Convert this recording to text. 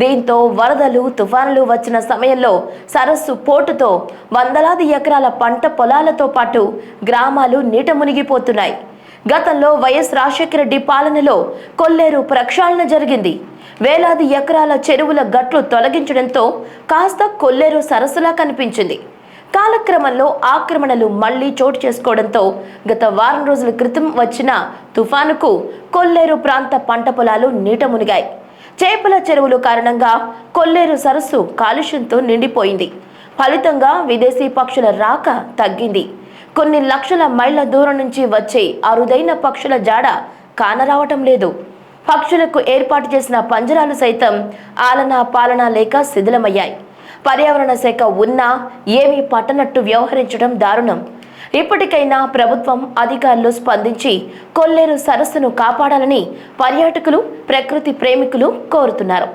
దీంతో వరదలు తుఫానులు వచ్చిన సమయంలో సరస్సు పోటుతో వందలాది ఎకరాల పంట పొలాలతో పాటు గ్రామాలు నీట మునిగిపోతున్నాయి. గతంలో వైఎస్ రాజశేఖర రెడ్డి పాలనలో కొల్లేరు ప్రక్షాళన జరిగింది. వేలాది ఎకరాల చెరువుల గట్లు తొలగించడంతో కాస్త కొల్లేరు సరస్సులా కనిపించింది. కాలక్రమంలో ఆక్రమణలు మళ్ళీ చోటు చేసుకోవడంతో గత వారం రోజుల క్రితం వచ్చిన తుఫానుకు కొల్లేరు ప్రాంత పంట పొలాలు నీట మునిగాయి. చేపల చెరువులు కారణంగా కొల్లేరు సరస్సు కాలుష్యంతో నిండిపోయింది. ఫలితంగా విదేశీ పక్షుల రాక తగ్గింది. కొన్ని లక్షల మైళ్ళ దూరం నుంచి వచ్చే అరుదైన పక్షుల జాడ కానరావటం లేదు. పక్షులకు ఏర్పాటు చేసిన పంజరాలు సైతం ఆలనా పాలన లేక శిథిలమయ్యాయి. పర్యావరణ శాఖ ఉన్నా ఏమీ పట్టనట్టు వ్యవహరించడం దారుణం. ఇప్పటికైనా ప్రభుత్వం అధికారులు స్పందించి కొల్లేరు సరస్సును కాపాడాలని పర్యాటకులు ప్రకృతి ప్రేమికులు కోరుతున్నారు.